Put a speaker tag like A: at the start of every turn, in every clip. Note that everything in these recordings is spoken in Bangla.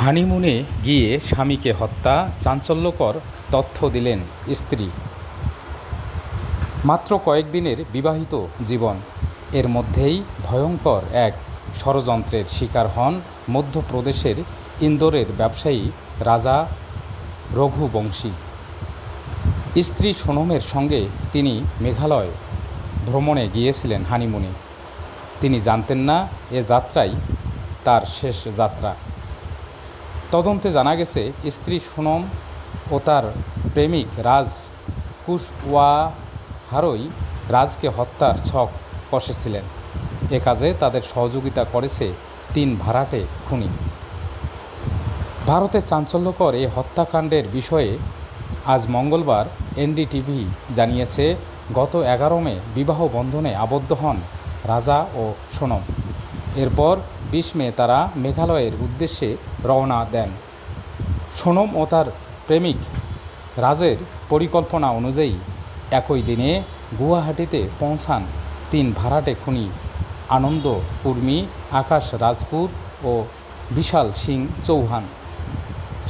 A: হানিমুনে গিয়ে স্বামীকে হত্যা, চাঞ্চল্যকর তথ্য দিলেন স্ত্রী। মাত্র কয়েকদিনের বিবাহিত জীবন। এর মধ্যেই ভয়ঙ্কর এক ষড়যন্ত্রের শিকার হন মধ্যপ্রদেশের ইন্দোরের ব্যবসায়ী রাজা রঘুবংশী। স্ত্রী সোনমের সঙ্গে তিনি মেঘালয় ভ্রমণে গিয়েছিলেন হানিমুনে। তিনি জানতেন না এ যাত্রাই তার শেষ যাত্রা। তদন্তে জানা গেছে, স্ত্রী সোনম ও তার প্রেমিক রাজ কুশওয়াহারই রাজকে হত্যার ছক কষেছিলেন। এ কাজে তাদের সহযোগিতা করেছে তিন ভাড়াটে খুনি। ভারতে চাঞ্চল্যকর এই হত্যাকাণ্ডের বিষয়ে আজ মঙ্গলবার এনডিটিভি জানিয়েছে, গত এগারো মে বিবাহ বন্ধনে আবদ্ধ হন রাজা ও সোনম। এরপর বিশ মে তারা মেঘালয়ের উদ্দেশ্যে রওনা দেন। সোনম ও তার প্রেমিক রাজের পরিকল্পনা অনুযায়ী একই দিনে গুয়াহাটিতে পৌঁছান তিন ভাড়াটে খুনি আনন্দ কুর্মী আকাশ রাজপুত ও বিশাল সিং চৌহান।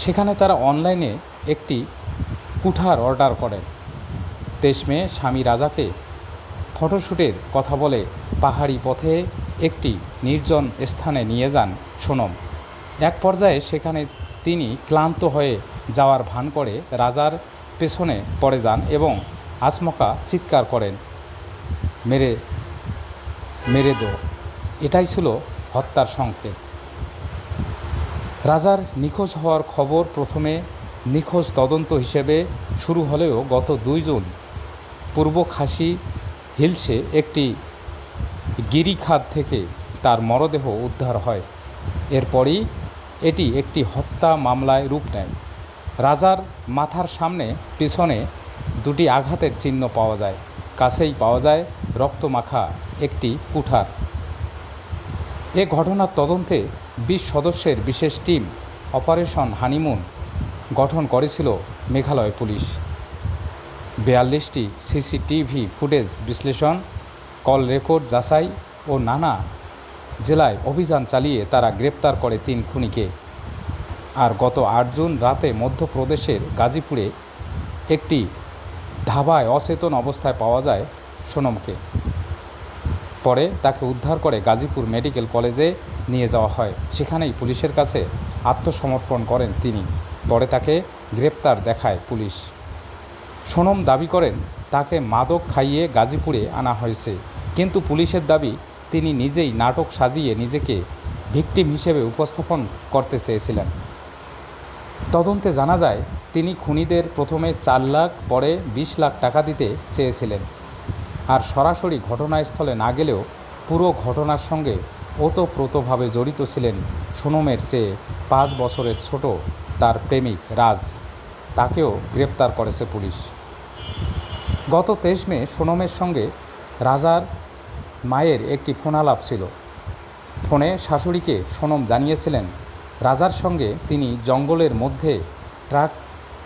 A: সেখানে তারা অনলাইনে একটি কুঠার অর্ডার করেন। তেইশ মে স্বামী রাজাকে ফটোশ্যুটের কথা বলে পাহাড়ি পথে একটি নির্জন স্থানে নিয়ে যান সোনম। এক পর্যায়ে সেখানে তিনি ক্লান্ত হয়ে যাওয়ার ভান করে রাজার পেছনে পড়ে যান এবং আচমকা চিৎকার করেন, মেরে মেরে দো। এটাই ছিল হত্যার সংকেত। রাজার নিখোঁজ হওয়ার খবর প্রথমে নিখোঁজ তদন্ত হিসেবে শুরু হলেও গত দুই জুন পূর্ব খাসি হিলসে একটি গিরিখাত থেকে তার মরদেহ উদ্ধার হয়। এরপরই এটি একটি হত্যা মামলায় রূপ নেয়। রাজার মাথার সামনে পিছনে দুটি আঘাতের চিহ্ন পাওয়া যায়। কাছেই পাওয়া যায় রক্তমাখা একটি কুঠার। এ ঘটনার তদন্তে বিশ সদস্যের বিশেষ টিম অপারেশন হানিমুন গঠন করেছিল মেঘালয় পুলিশ। বিয়াল্লিশটি সিসিটিভি ফুটেজ বিশ্লেষণ কল রেকর্ড যাচাই ও নানা জেলায় অভিযান চালিয়ে তারা গ্রেপ্তার করে তিন খুনিকে। আর গত আট জুন রাতে মধ্যপ্রদেশের গাজীপুরে একটি ধাবায় অচেতন অবস্থায় পাওয়া যায় সোনমকে। পরে তাকে উদ্ধার করে গাজীপুর মেডিকেল কলেজে নিয়ে যাওয়া হয়। সেখানেই পুলিশের কাছে আত্মসমর্পণ করেন তিনি। পরে তাকে গ্রেপ্তার দেখায় পুলিশ। সোনম দাবি করেন, তাকে মাদক খাইয়ে গাজীপুরে আনা হয়েছে। কিন্তু পুলিশের দাবি, তিনি নিজেই নাটক সাজিয়ে নিজেকে ভিকটিম হিসেবে উপস্থাপন করতে চেয়েছিলেন। তদন্তে জানা যায়, তিনি খুনিদের প্রথমে চার লাখ, পরে বিশ লাখ টাকা দিতে চেয়েছিলেন। আর সরাসরি ঘটনাস্থলে না গেলেও পুরো ঘটনার সঙ্গে ওতপ্রোতভাবে জড়িত ছিলেন সোনমের চেয়ে পাঁচ বছরের ছোট তার প্রেমিক রাজ। তাকেও গ্রেপ্তার করেছে পুলিশ। গত তেইশ মে সোনমের সঙ্গে রাজার মায়ের একটি ফোনালাপ ছিল। ফোনে শাশুড়িকে সোনম জানিয়েছিলেন, রাজার সঙ্গে তিনি জঙ্গলের মধ্যে ট্রাক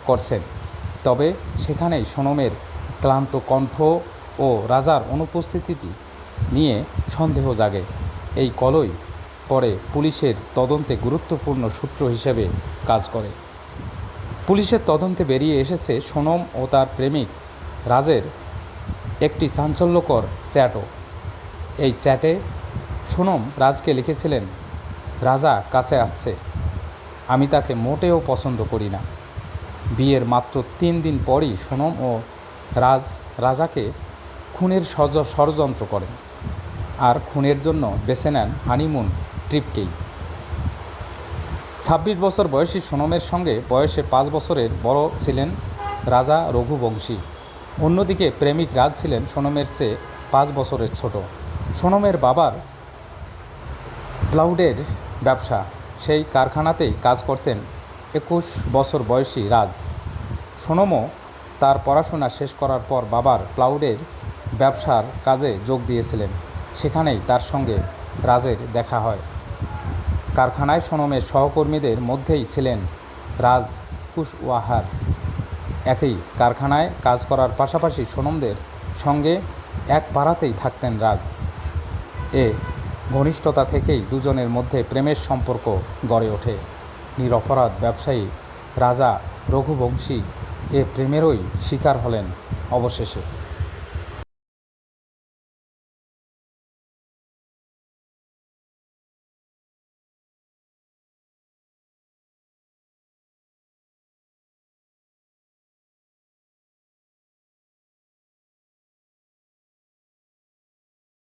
A: করছেন। তবে সেখানেই সোনমের ক্লান্ত কণ্ঠ ও রাজার অনুপস্থিতি নিয়ে সন্দেহ জাগে। এই কলই পরে পুলিশের তদন্তে গুরুত্বপূর্ণ সূত্র হিসেবে কাজ করে। পুলিশের তদন্তে বেরিয়ে এসেছে সোনম ও তার প্রেমিক রাজের একটি চাঞ্চল্যকর চ্যাটও। এই চ্যাটে সোনম রাজকে লিখেছিলেন, রাজা কাছে আসছে। আমি তাকে মোটেও পছন্দ করি না। বিয়ের মাত্র তিন দিন পরই সোনম ও রাজ, রাজাকে খুনের ষড়যন্ত্র করেন আর খুনের জন্য বেছে নেন হানিমুন ট্রিপকেই। ছাব্বিশ বছর বয়সী সোনমের সঙ্গে বয়সে পাঁচ বছরের বড় ছিলেন রাজা রঘুবংশী। অন্যদিকে প্রেমিক রাজ ছিলেন সোনমের চেয়ে পাঁচ বছরের ছোট। সোনমের বাবার প্লাউডের ব্যবসা। সেই কারখানাতেই কাজ করতেন একুশ বছর বয়সী রাজ। সোনমও তার পড়াশোনা শেষ করার পর বাবার প্লাউডের ব্যবসার কাজে যোগ দিয়েছিলেন। সেখানেই তার সঙ্গে রাজের দেখা হয়। কারখানায় সোনমের সহকর্মীদের মধ্যেই ছিলেন রাজ কুশওয়াহার। একই কারখানায় কাজ করার পাশাপাশি সোনমদের সঙ্গে এক পাড়াতেই থাকতেন রাজ। এ ঘনিষ্ঠতা থেকেই দুজনের মধ্যে প্রেমের সম্পর্ক গড়ে ওঠে। নিরপরাধ ব্যবসায়ী রাজা রঘুবংশী এ প্রেমেরই শিকার হলেন অবশেষে।